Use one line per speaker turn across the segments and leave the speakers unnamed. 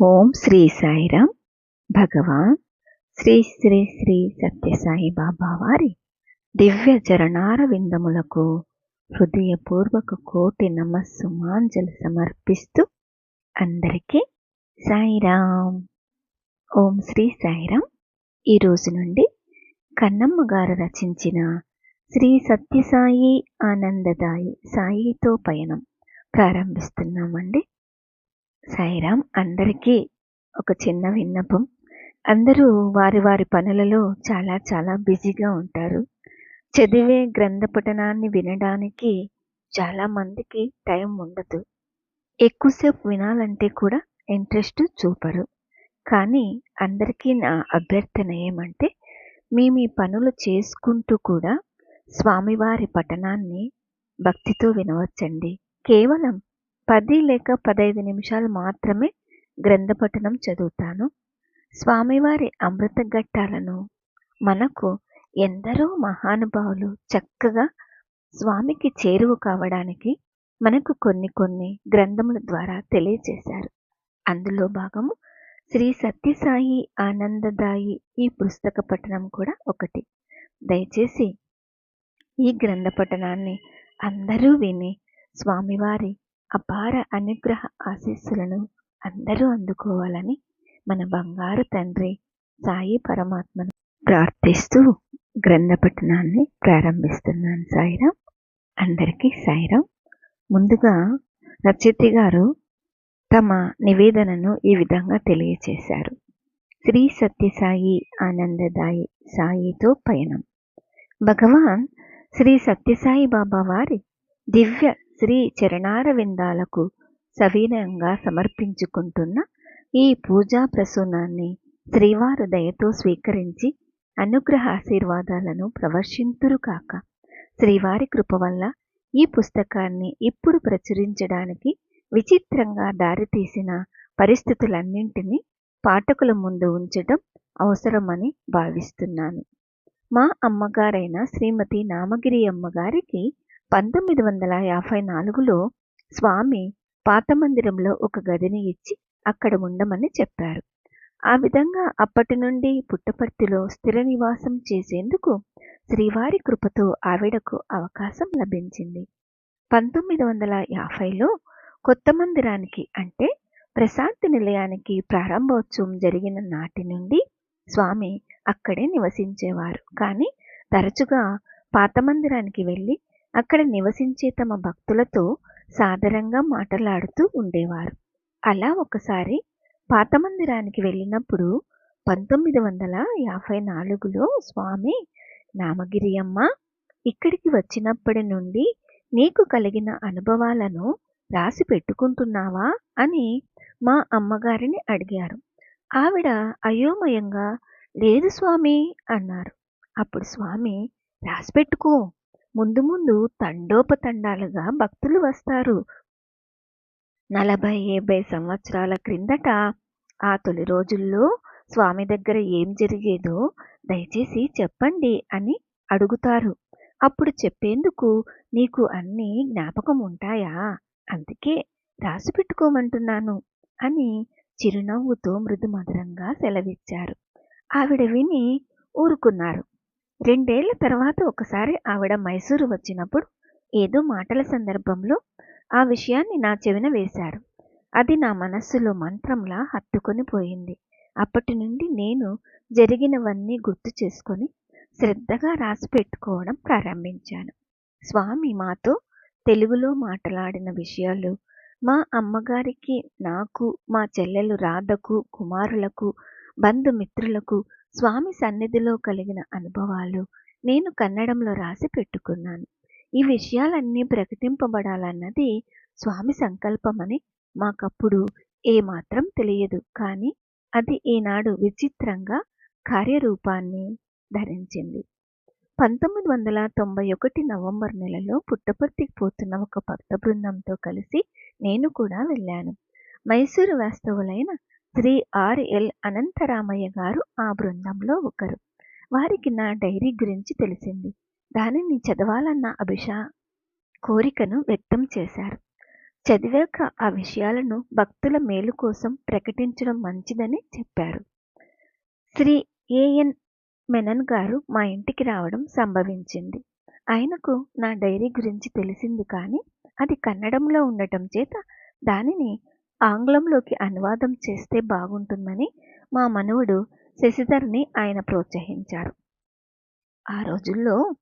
ఓం శ్రీ సాయిరామ్ భగవాన్ శ్రీ శ్రీ శ్రీ సత్యసాయి బాబా వారి దివ్య చరణార విందములకు హృదయపూర్వక కోటి నమస్సు మాంజలు సమర్పిస్తూ అందరికీ సాయిరామ్ ఓం శ్రీ సాయిరామ్ ఈరోజు నుండి కన్నమ్మ గారు రచించిన శ్రీ సత్యసాయి ఆనందదాయి సాయితో పయనం ప్రారంభిస్తున్నామండి. సాయిరామ్ అందరికీ ఒక చిన్న విన్నపం. అందరూ వారి వారి పనులలో చాలా చాలా బిజీగా ఉంటారు. చదివే గ్రంథ పఠనాన్ని వినడానికి చాలా మందికి టైం ఉండదు. ఎక్కువసేపు వినాలంటే కూడా ఇంట్రెస్ట్ చూపరు. కానీ అందరికీ నా అభ్యర్థన ఏమంటే మీ మీ పనులు చేసుకుంటూ కూడా స్వామివారి పఠనాన్ని భక్తితో వినవచ్చండి. కేవలం పది లేక పదైదు నిమిషాలు మాత్రమే గ్రంథపఠనం చదువుతాను. స్వామివారి అమృత ఘట్టాలను మనకు ఎందరో మహానుభావులు చక్కగా స్వామికి చేరువు కావడానికి మనకు కొన్ని కొన్ని గ్రంథముల ద్వారా తెలియజేశారు. అందులో భాగము శ్రీ సత్యసాయి ఆనందదాయి ఈ పుస్తక పఠనం కూడా ఒకటి. దయచేసి ఈ గ్రంథ పఠనాన్ని అందరూ విని స్వామివారి అపార అనుగ్రహ ఆశీస్సులను అందరూ అందుకోవాలని మన బంగారు తండ్రి సాయి పరమాత్మను ప్రార్థిస్తూ గ్రంథ పఠనాన్ని ప్రారంభిస్తున్నాను. సాయిరాం అందరికీ సాయిరాం. ముందుగా రచయిత గారు తమ నివేదనను ఈ విధంగా తెలియచేశారు. శ్రీ సత్యసాయి ఆనందదాయి సాయితో పయనం. భగవాన్ శ్రీ సత్యసాయి బాబా వారి దివ్య శ్రీ చరణార విందాలకు సవినయంగా సమర్పించుకుంటున్న ఈ పూజా ప్రసూనాన్ని శ్రీవారు దయతో స్వీకరించి అనుగ్రహ ఆశీర్వాదాలను ప్రవర్శింతురు కాక. శ్రీవారి కృప వల్ల ఈ పుస్తకాన్ని ఇప్పుడు ప్రచురించడానికి విచిత్రంగా దారితీసిన పరిస్థితులన్నింటినీ పాఠకుల ముందు ఉంచడం అవసరమని భావిస్తున్నాను. మా అమ్మగారైన శ్రీమతి నామగిరి అమ్మగారికి పంతొమ్మిది వందల యాభై నాలుగులో స్వామి పాత మందిరంలో ఒక గదిని ఇచ్చి అక్కడ ఉండమని చెప్పారు. ఆ విధంగా అప్పటి నుండి పుట్టపర్తిలో స్థిర నివాసం చేసేందుకు శ్రీవారి కృపతో ఆవిడకు అవకాశం లభించింది. పంతొమ్మిది వందల యాభైలో కొత్త మందిరానికి అంటే ప్రశాంతి నిలయానికి ప్రారంభోత్సవం జరిగిన నాటి నుండి స్వామి అక్కడే నివసించేవారు. కానీ తరచుగా పాత మందిరానికి వెళ్ళి అక్కడ నివసించే తమ భక్తులతో సాదరంగా మాట్లాడుతూ ఉండేవారు. అలా ఒకసారి పాత మందిరానికి వెళ్ళినప్పుడు పంతొమ్మిది వందల యాభై నాలుగులో స్వామి నామగిరి అమ్మ ఇక్కడికి వచ్చినప్పటి నుండి నీకు కలిగిన అనుభవాలను రాసి పెట్టుకుంటున్నావా? అని మా అమ్మగారిని అడిగారు. ఆవిడ అయోమయంగా లేదు స్వామి అన్నారు. అప్పుడు స్వామి రాసి పెట్టుకో ముందు ముందు తండోపతండాలుగా భక్తులు వస్తారు. నలభై యాభై సంవత్సరాల క్రిందట ఆ తొలి రోజుల్లో స్వామి దగ్గర ఏం జరిగేదో దయచేసి చెప్పండి అని అడుగుతారు. అప్పుడు చెప్పేందుకు నీకు అన్నీ జ్ఞాపకం ఉంటాయా? అందుకే రాసి పెట్టుకోమంటున్నాను అని చిరునవ్వుతో మృదుమధురంగా సెలవిచ్చారు. ఆవిడ విని ఊరుకున్నారు. రెండేళ్ళ తర్వాత ఒకసారి ఆవిడ మైసూరు వచ్చినప్పుడు ఏదో మాటల సందర్భంలో ఆ విషయాన్ని నా చెవిన వేశారు. అది నా మనస్సులో మంత్రంలా హత్తుకొని పోయింది. అప్పటి నుండి నేను జరిగినవన్నీ గుర్తు చేసుకొని శ్రద్ధగా రాసి పెట్టుకోవడం ప్రారంభించాను. స్వామి మాతో తెలుగులో మాట్లాడిన విషయాలు మా అమ్మగారికి నాకు మా చెల్లెలు రాధకు కుమారులకు బంధుమిత్రులకు స్వామి సన్నిధిలో కలిగిన అనుభవాలు నేను కన్నడంలో రాసి పెట్టుకున్నాను. ఈ విషయాలన్నీ ప్రకటింపబడాలన్నది స్వామి సంకల్పమని మాకప్పుడు ఏమాత్రం తెలియదు. కానీ అది ఈనాడు విచిత్రంగా కార్యరూపాన్ని ధరించింది. పంతొమ్మిది వందల తొంభై ఒకటి నవంబర్ నెలలో పుట్టపర్తికి పోతున్న ఒక భక్త బృందంతో కలిసి నేను కూడా వెళ్ళాను. మైసూరు వాస్తవులైన శ్రీ ఆర్ఎల్ అనంతరామయ్య గారు ఆ బృందంలో ఒకరు. వారికి నా డైరీ గురించి తెలిసింది. దానిని చదవాలన్న అభిషా కోరికను వ్యక్తం చేశారు. చదివాక ఆ విషయాలను భక్తుల మేలు కోసం ప్రకటించడం మంచిదని చెప్పారు. శ్రీ ఏఎన్ మెనన్ గారు మా ఇంటికి రావడం సంభవించింది. ఆయనకు నా డైరీ గురించి తెలిసింది కానీ అది కన్నడంలో ఉండటం చేత దానిని ఆంగ్లంలోకి అనువాదం చేస్తే బాగుంటుందని మా మనవుడు శశిధర్ని ఆయన ప్రోత్సహించారు. ఆ రోజుల్లో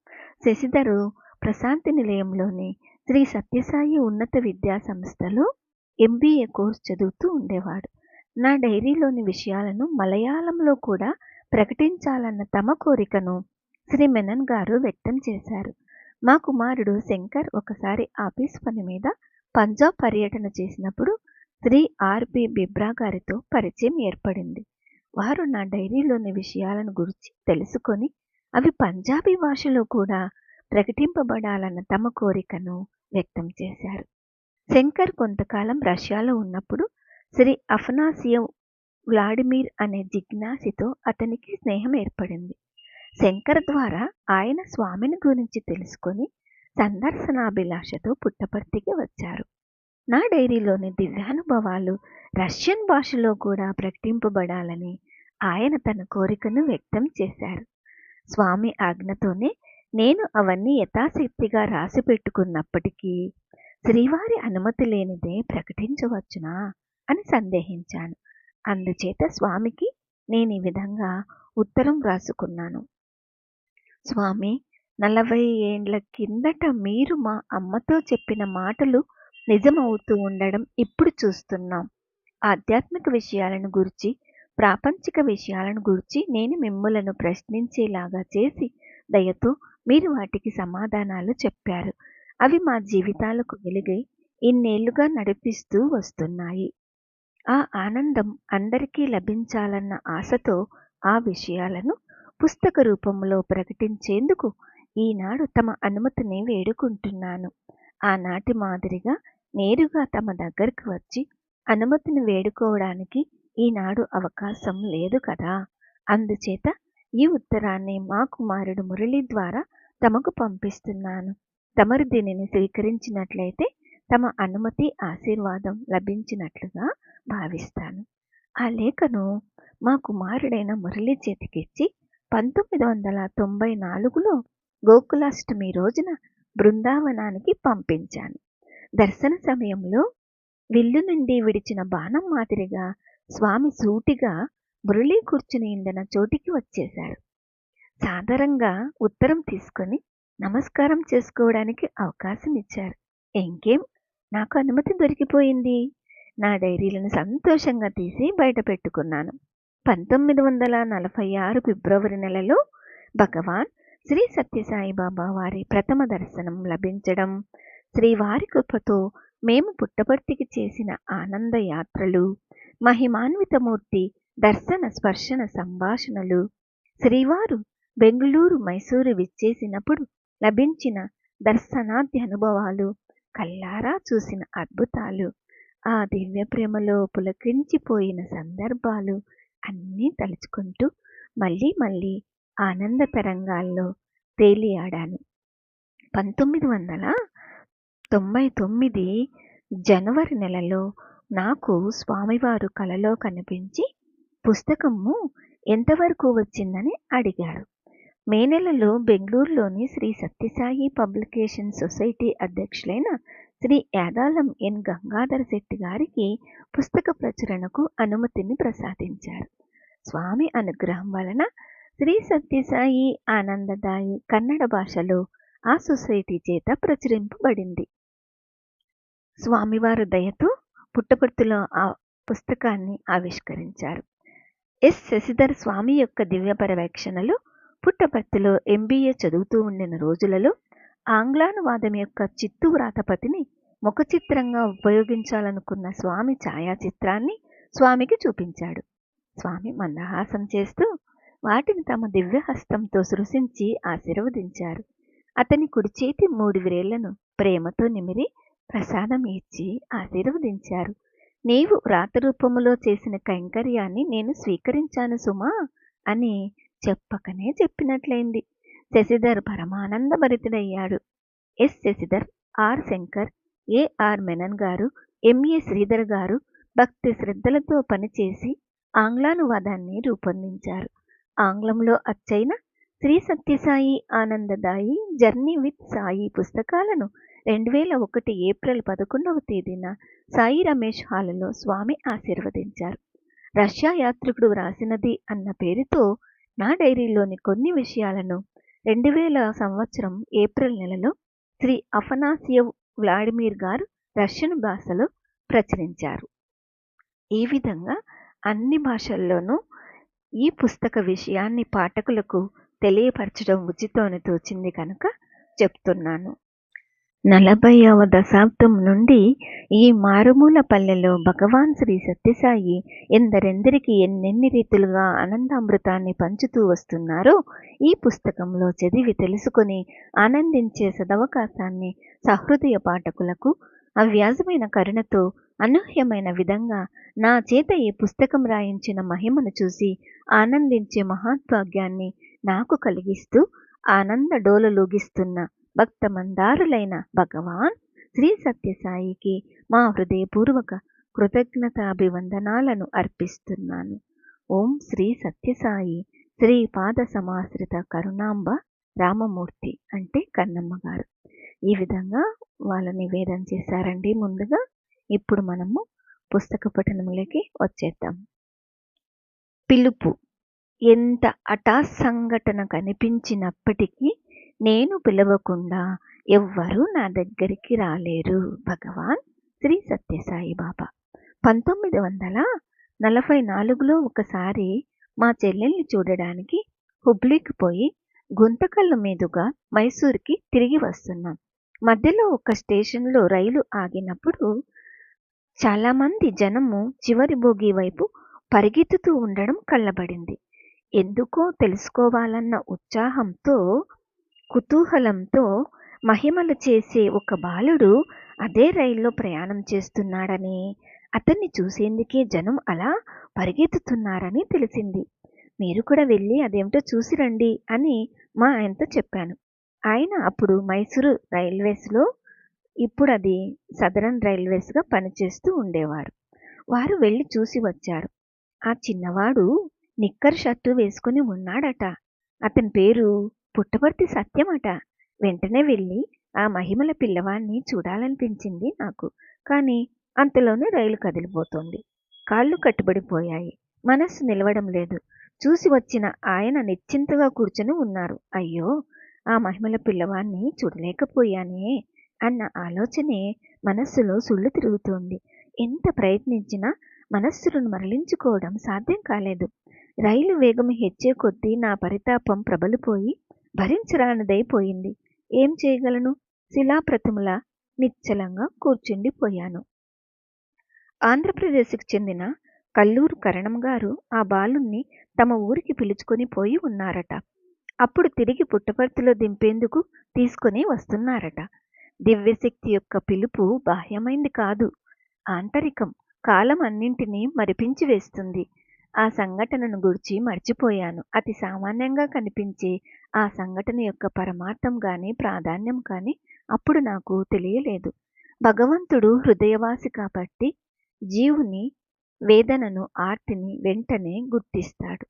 శశిధరు ప్రశాంతి నిలయంలోని శ్రీ సత్యసాయి ఉన్నత విద్యా సంస్థలో ఎంబీఏ కోర్స్ చదువుతూ ఉండేవాడు. నా డైరీలోని విషయాలను మలయాళంలో కూడా ప్రకటించాలన్న తమ కోరికను శ్రీ మెనన్ గారు వ్యక్తం చేశారు. మా కుమారుడు శంకర్ ఒకసారి ఆఫీస్ పని మీద పంజాబ్ పర్యటన చేసినప్పుడు శ్రీ ఆర్బి బిబ్రా గారితో పరిచయం ఏర్పడింది. వారు నా డైరీలోని విషయాలను గురించి తెలుసుకొని అవి పంజాబీ భాషలో కూడా ప్రకటింపబడాలన్న తమ కోరికను వ్యక్తం చేశారు. శంకర్ కొంతకాలం రష్యాలో ఉన్నప్పుడు శ్రీ అఫనాసియవ్ వ్లాడిమిర్ అనే జిజ్ఞాసితో అతనికి స్నేహం ఏర్పడింది. శంకర్ ద్వారా ఆయన స్వామిని గురించి తెలుసుకొని సందర్శనాభిలాషతో పుట్టపర్తికి వచ్చారు. నా డైరీలోని దివ్యానుభవాలు రష్యన్ భాషలో కూడా ప్రకటింపబడాలని ఆయన తన కోరికను వ్యక్తం చేశారు. స్వామి ఆజ్ఞతోనే నేను అవన్నీ యథాశక్తిగా రాసి పెట్టుకున్నప్పటికీ శ్రీవారి అనుమతి లేనిదే ప్రకటించవచ్చునా అని సందేహించాను. అందుచేత స్వామికి నేను ఈ విధంగా ఉత్తరం వ్రాసుకున్నాను. స్వామి నలభై ఏండ్ల కిందట మీరు మా అమ్మతో చెప్పిన మాటలు నిజమవుతూ ఉండడం ఇప్పుడు చూస్తున్నాం. ఆధ్యాత్మిక విషయాలను గురించి ప్రాపంచిక విషయాలను గురించి నేను మిమ్మలను ప్రశ్నించేలాగా చేసి దయతో మీరు వాటికి సమాధానాలు చెప్పారు. అవి మా జీవితాలకు వెలుగై ఇన్నేళ్ళుగా నడిపిస్తూ వస్తున్నాయి. ఆ ఆనందం అందరికీ లభించాలన్న ఆశతో ఆ విషయాలను పుస్తక రూపంలో ప్రకటించేందుకు ఈనాడు తమ అనుమతిని వేడుకుంటున్నాను. ఆనాటి మాదిరిగా నేరుగా తమ దగ్గరకు వచ్చి అనుమతిని వేడుకోవడానికి ఈనాడు అవకాశం లేదు కదా. అందుచేత ఈ ఉత్తరాన్ని మా కుమారుడు మురళి ద్వారా తమకు పంపిస్తున్నాను. తమరు దీనిని స్వీకరించినట్లయితే తమ అనుమతి ఆశీర్వాదం లభించినట్లుగా భావిస్తాను. ఆ లేఖను మా కుమారుడైన మురళి చేతికిచ్చి పంతొమ్మిది వందల తొంభై నాలుగులో గోకులాష్టమి రోజున బృందావనానికి పంపించాను. దర్శన సమయంలో విల్లు నుండి విడిచిన బాణం మాదిరిగా స్వామి సూటిగా మురళీ కూర్చుని ఇందన చోటికి వచ్చేశారు సాధారణంగా ఉత్తరం తీసుకొని నమస్కారం చేసుకోవడానికి అవకాశం ఇచ్చారు. ఇంకేం నాకు అనుమతి దొరికిపోయింది. నా డైరీలను సంతోషంగా తీసి బయట పెట్టుకున్నాను. పంతొమ్మిది వందల నలభై ఆరు ఫిబ్రవరి నెలలో భగవాన్ శ్రీ సత్యసాయి బాబా వారి ప్రథమ దర్శనం లభించడం శ్రీవారి కృపతో మేము పుట్టపర్తికి చేసిన ఆనందయాత్రలు మహిమాన్వితమూర్తి దర్శన స్పర్శన సంభాషణలు శ్రీవారు బెంగుళూరు మైసూరు విచ్చేసినప్పుడు లభించిన దర్శనాద్య అనుభవాలు కల్లారా చూసిన అద్భుతాలు ఆ దివ్య ప్రేమలో పులకించిపోయిన సందర్భాలు అన్నీ తలుచుకుంటూ మళ్ళీ మళ్ళీ ఆనంద తరంగాల్లో తేలియాడాను. పంతొమ్మిది వందల తొంభై తొమ్మిది జనవరి నెలలో నాకు స్వామివారు కలలో కనిపించి పుస్తకము ఎంతవరకు వచ్చిందని అడిగారు మే నెలలో బెంగళూరులోని శ్రీ సత్యసాయి పబ్లికేషన్ సొసైటీ అధ్యక్షులైన శ్రీ యాదాలం ఎన్ గంగాధర శెట్టి గారికి పుస్తక ప్రచురణకు అనుమతిని ప్రసాదించారు. స్వామి అనుగ్రహం వలన శ్రీ సత్యసాయి ఆనందదాయి కన్నడ భాషలో ఆ సొసైటీ చేత ప్రచురింపబడింది. స్వామివారు దయతో పుట్టపర్తిలో ఆ పుస్తకాన్ని ఆవిష్కరించారు. ఎస్. శశిధర్ స్వామి యొక్క దివ్య పర్యవేక్షణలు పుట్టపర్తిలో ఎంబీఏ చదువుతూ ఉండిన రోజులలో ఆంగ్లానువాదం యొక్క చిత్తు వ్రాతపతిని ముఖచిత్రంగా ఉపయోగించాలనుకున్న స్వామి ఛాయాచిత్రాన్ని స్వామికి చూపించాడు. స్వామి మందహాసం చేస్తూ వాటిని తమ దివ్య హస్తంతో సృశించి ఆశీర్వదించారు. అతని కుడి చేతి మూడు వ్రేళ్ళను ప్రేమతో నిమిరి ప్రసాదం ఇచ్చి ఆశీర్వదించారు. నీవు వ్రాతరూపములో చేసిన కైంకర్యాన్ని నేను స్వీకరించాను సుమా అని చెప్పకనే చెప్పినట్లయింది. శశిధర్ పరమానంద భరితుడయ్యాడు. S Shashidhar R Shankar AR Menon గారు ఎంఏ శ్రీధర్ గారు భక్తి శ్రద్ధలతో పనిచేసి ఆంగ్లానువాదాన్ని రూపొందించారు. ఆంగ్లంలో అచ్చైన శ్రీ సత్యసాయి ఆనందదాయి జర్నీ విత్ సాయి పుస్తకాలను రెండు వేల ఒకటి ఏప్రిల్ పదకొండవ తేదీన సాయి రమేష్ హాల్లో స్వామి ఆశీర్వదించారు. రష్యా యాత్రికుడు వ్రాసినది అన్న పేరుతో నా డైరీలోని కొన్ని విషయాలను రెండు వేల సంవత్సరం ఏప్రిల్ నెలలో శ్రీ అఫనాసియవ్ వ్లాడిమిర్ గారు రష్యన్ భాషలో ప్రచురించారు. ఈ విధంగా అన్ని భాషల్లోనూ ఈ పుస్తక విషయాన్ని పాఠకులకు తెలియపరచడం ఉచితమని తోచింది కనుక చెప్తున్నాను. నలభైవ దశాబ్దం నుండి ఈ మారుమూల పల్లెలో భగవాన్ శ్రీ సత్యసాయి ఎందరెందరికి ఎన్నెన్ని రీతులుగా ఆనందామృతాన్ని పంచుతూ వస్తున్నారో ఈ పుస్తకంలో చదివి తెలుసుకొని ఆనందించే సదవకాశాన్ని సహృదయ పాఠకులకు అవ్యాజమైన కరుణతో అనూహ్యమైన విధంగా నా చేత ఈ పుస్తకం రాయించిన మహిమను చూసి ఆనందించే మహాత్వాగ్యాన్ని నాకు కలిగిస్తూ ఆనంద డోలలోగిస్తున్న భక్త మందారులైన భగవాన్ శ్రీ సత్యసాయికి మా హృదయపూర్వక కృతజ్ఞతాభివందనాలను అర్పిస్తున్నాను. ఓం శ్రీ సత్యసాయి శ్రీ పాద సమాశ్రిత కరుణాంబ రామమూర్తి అంటే కన్నమ్మ గారు. ఈ విధంగా వాళ్ళ నివేదన చేశారండి ముందుగా. ఇప్పుడు మనము పుస్తక పఠనములకి వచ్చేద్దాం. పిలుపు. ఎంత హఠాత్ సంఘటన కనిపించినప్పటికీ నేను పిలవకుండా ఎవ్వరూ నా దగ్గరికి రాలేరు. భగవాన్ శ్రీ సత్యసాయి బాబా. పంతొమ్మిది వందల నలభై నాలుగులో ఒకసారి మా చెల్లెల్ని చూడడానికి హుబ్లీకి పోయి గుంతకల్లు మీదుగా మైసూర్కి తిరిగి వస్తున్నాం. మధ్యలో ఒక స్టేషన్లో రైలు ఆగినప్పుడు చాలామంది జనము చివరి బోగి వైపు పరిగెత్తుతూ ఉండడం కళ్ళబడింది. ఎందుకో తెలుసుకోవాలన్న ఉత్సాహంతో కుతూహలంతో మహిమలు చేసే ఒక బాలుడు అదే రైల్లో ప్రయాణం చేస్తున్నాడని అతన్ని చూసేందుకే జనం అలా పరిగెత్తుతున్నారని తెలిసింది. మీరు కూడా వెళ్ళి అదేమిటో చూసి రండి అని మా ఆయనతో చెప్పాను. ఆయన అప్పుడు మైసూరు రైల్వేస్లో ఇప్పుడు అది సదరన్ రైల్వేస్గా పనిచేస్తూ ఉండేవారు. వారు వెళ్ళి చూసి వచ్చారు. ఆ చిన్నవాడు నిక్కర్ షర్టు వేసుకుని ఉన్నాడట. అతని పేరు పుట్టపర్తి సత్యమట. వెంటనే వెళ్ళి ఆ మహిమల పిల్లవాణ్ణి చూడాలనిపించింది నాకు. కానీ అంతలోనే రైలు కదిలిపోతోంది. కాళ్ళు కట్టుబడిపోయాయి. మనస్సు నిలవడం లేదు. చూసి వచ్చిన ఆయన నిశ్చింతగా కూర్చొని ఉన్నారు. అయ్యో ఆ మహిమల పిల్లవాణ్ణి చూడలేకపోయానే అన్న ఆలోచనే మనస్సులో సుళ్ళు తిరుగుతోంది. ఎంత ప్రయత్నించినా మనస్సును మరలించుకోవడం సాధ్యం కాలేదు. రైలు వేగం హెచ్చే కొద్దీ నా పరితాపం ప్రబలిపోయి భరించరానిదైపోయింది. ఏం చేయగలను? శిలాప్రతిముల నిశ్చలంగా కూర్చుండిపోయాను. ఆంధ్రప్రదేశ్కు చెందిన కల్లూరు కరణం గారు ఆ బాలుణ్ణి తమ ఊరికి పిలుచుకొని పోయి ఉన్నారట. అప్పుడు తిరిగి పుట్టపర్తిలో దింపేందుకు తీసుకొని వస్తున్నారట. దివ్యశక్తి యొక్క పిలుపు బాహ్యమైంది కాదు. ఆంతరికం కాలం అన్నింటినీ మరిపించి వేస్తుంది. ఆ సంఘటనను గురించి మర్చిపోయాను. అతి సామాన్యంగా కనిపించే ఆ సంఘటన యొక్క పరమార్థం కానీ ప్రాధాన్యం కానీ అప్పుడు నాకు తెలియలేదు. భగవంతుడు హృదయవాసి కాబట్టి జీవుని వేదనను ఆర్తిని వెంటనే గుర్తిస్తాడు.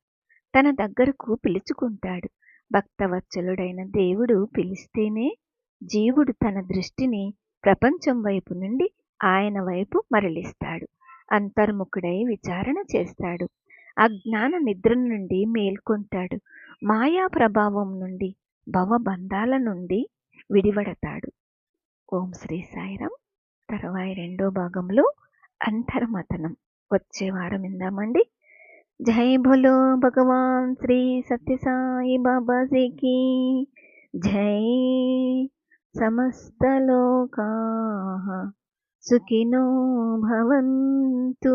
తన దగ్గరకు పిలుచుకుంటాడు. భక్తవత్సలుడైన దేవుడు పిలిస్తేనే జీవుడు తన దృష్టిని ప్రపంచం వైపు నుండి ఆయన వైపు మరలిస్తాడు. అంతర్ముఖుడై విచారణ చేస్తాడు. అజ్ఞాన నిద్ర నుండి మేల్కొంటాడు. మాయా ప్రభావం నుండి భవబంధాల నుండి విడివడతాడు. ఓం శ్రీ సాయిరాం తర్వాయి రెండో భాగంలో అంతర్మతనం. వచ్చే వారం ఇందామండి జై భోలో భగవాన్ శ్రీ సత్యసాయి బాబాజీకి జై సమస్తలోకా సుఖినో భవంతు.